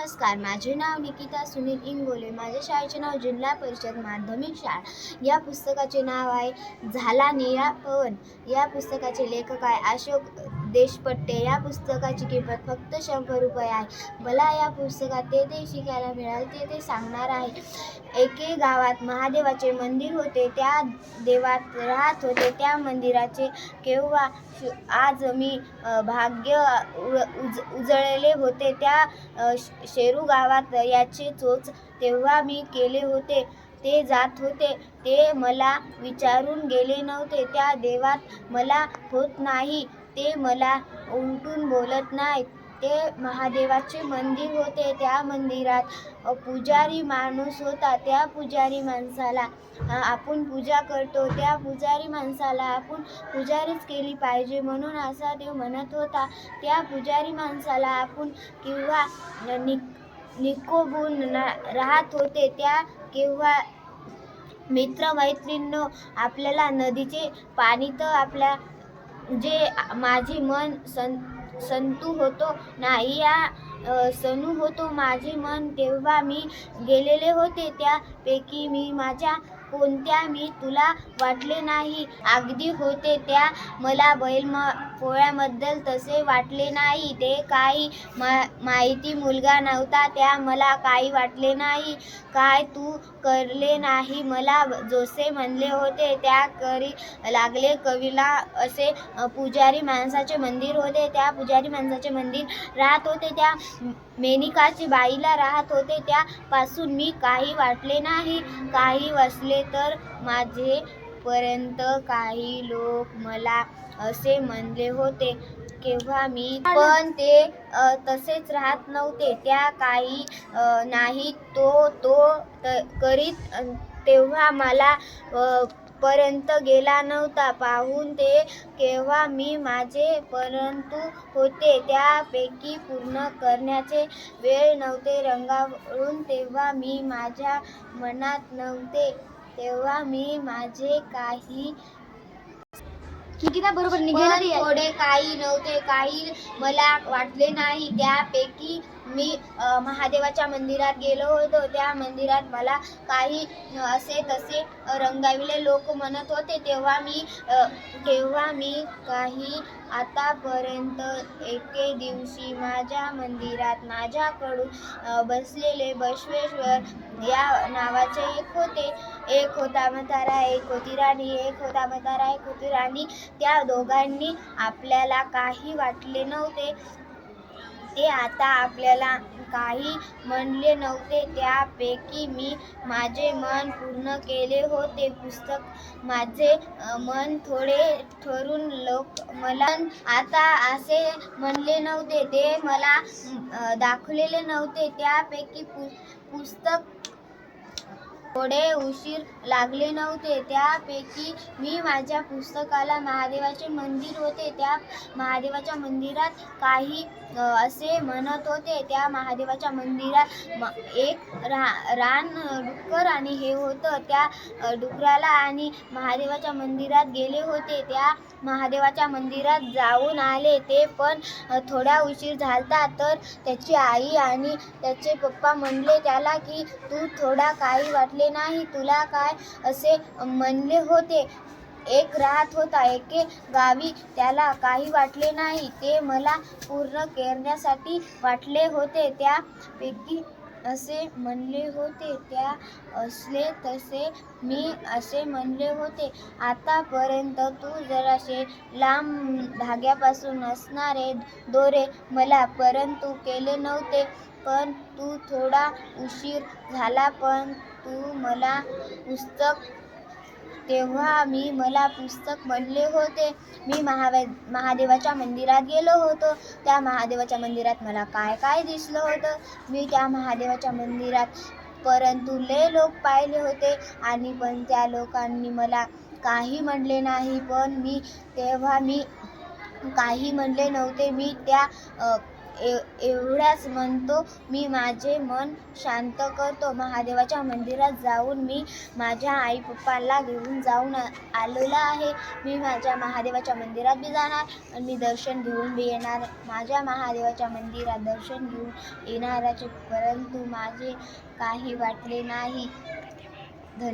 नमस्कार माझे नाव निकिता सुनील इंगोले. माझ्या शाळेचे नाव जिल्हा परिषद माध्यमिक शाळा. या पुस्तकाचे नाव आहे झाला निळा पवन या पुस्तकाचे लेखक आहे अशोक देशपट्टे. या पुस्तकाची किंमत फक्त शंभर रुपये आहे. मला या पुस्तकात ते ते शिकायला मिळाले ते ते सांगणार आहे. एके गावात महादेवाचे मंदिर होते. त्या देवात राहत होते. त्या मंदिराचे केव्हा आज मी भाग्य उज उजळले होते. त्या शेरू गावात याचे चोच तेव्हा मी केले होते. ते जात होते. ते मला विचारून गेले नव्हते. त्या देवात मला होत नाही. ते मला उमटून बोलत नाहीत. ते महादेवाचे मंदिर होते. त्या मंदिरात पुजारी माणूस होता. त्या पुजारी माणसाला आपण पूजा करतो. त्या पुजारी माणसाला आपण पुजारीच केली पाहिजे म्हणून असा देव म्हणत होता. त्या पुजारी माणसाला आपण किंवा नि निकोबून राहत होते त्या केव्हा मित्रमैत्रिणींनो आपल्याला नदीचे पाणी तर आपल्या जे माझे मन सं संतू होतो नाही या सनू सणू होतो माझे मन तेव्हा मी गेलेले होते त्यापैकी मी माझ्या कोणत्या मी तुला वाटले नाही. अगदी होते त्या मला बैल म पोळ्याबद्दल तसे वाटले नाही. ते काही मा माहिती मुलगा नव्हता त्या मला काही वाटले नाही. काय तू करले नाही? मला जोसे म्हणले होते. त्या करी लागले कवीला असे पुजारी माणसाचे मंदिर होते. त्या पुजारी माणसाचे मंदिर राहत होते. त्या मेनिकाची बाईला राहत होते. त्यापासून मी काही वाटले नाही. काही वसले तर माझे पर्यंत काही लोक मला असे म्हणले होते केव्हा मी पण ते तसेच राहत नव्हते. त्या काही नाही तो तो करीत तेव्हा मला पर्यंत गेला नव्हता. पाहून ते केव्हा मी माझे परंतु होते त्यापैकी पूर्ण करण्याचे वेळ नव्हते. रंगावरून तेव्हा मी माझ्या मनात नव्हते. तेव्हा मी माझे काही निकिता बरोबर निघाली थोडे काही नव्हते काही मला वाटले नाही. त्यापैकी मी महादेवाच्या मंदिरात गेलो होतो. त्या मंदिरात मला काही असे तसे रंगाविले लोक म्हणत होते. तेव्हा मी तेव्हा मी काही आतापर्यंत एके दिवशी माझ्या मंदिरात माझ्याकडून बसलेले बसवेश्वर या नावाचे एक होते. एक होता मतारा एक होती राणी एक होता मतारा एक होती राणी. त्या दोघांनी आपल्याला काही वाटले नव्हते. ते आता आपल्याला काही म्हणले नव्हते. त्यापैकी मी माझे मन पूर्ण केले होते. पुस्तक माझे मन थोडे ठरून लोक मला आता असे म्हणले नव्हते. ते मला दाखवलेले नव्हते. त्यापैकी पु पुस्तक थोडे उशीर लागले नव्हते. त्यापैकी मी माझ्या पुस्तकाला महादेवाचे मंदिर होते. त्या महादेवाच्या मंदिरात काही असे म्हणत होते. त्या महादेवाच्या मंदिरात म एक रा रान डुक्कर आणि हे होतं. त्या डुकराला आणि महादेवाच्या मंदिरात गेले होते. त्या महादेवाच्या मंदिरात जाऊन आले. ते पण थोडा उशीर झालता. तर त्याची आई आणि त्याचे पप्पा म्हणले त्याला की तू थोडा काही वाटले नाही तुला काय असे म्हणले होते? एक राहत होता एके गावी. त्याला काही वाटले नाही. ते मला पूर्ण करण्यासाठी वाटले होते. त्यापैकी असे म्हणले होते त्या असले तसे मी असे म्हणले होते. आतापर्यंत तू जरासे लांब धाग्यापासून असणारे दोरे मला परंतु केले नव्हते. पण तू थोडा उशीर झाला पण तू मला पुस्तक तेव्हा मी मला पुस्तक म्हणले होते. मी महावे महादेवाच्या मंदिरात गेलो होतो. त्या महादेवाच्या मंदिरात मला काय काय दिसलं होतं? मी त्या महादेवाच्या मंदिरात परंतु लय लोक पाहिले होते आणि पण त्या लोकांनी मला काही म्हणले नाही. पण मी तेव्हा मी काही म्हणले नव्हते. मी त्या ए एवढ्याच म्हणतो मी माझे मन शांत करतो महादेवाच्या मंदिरात जाऊन मी माझ्या आई पप्पाला घेऊन जाऊन आलेला आलेलो आहे. मी माझ्या महादेवाच्या मंदिरात बी जाणार आणि मी दर्शन घेऊन बी येणार. माझ्या महादेवाच्या मंदिरात दर्शन घेऊन येणाराचे परंतु माझे काही वाटले नाही. धन्य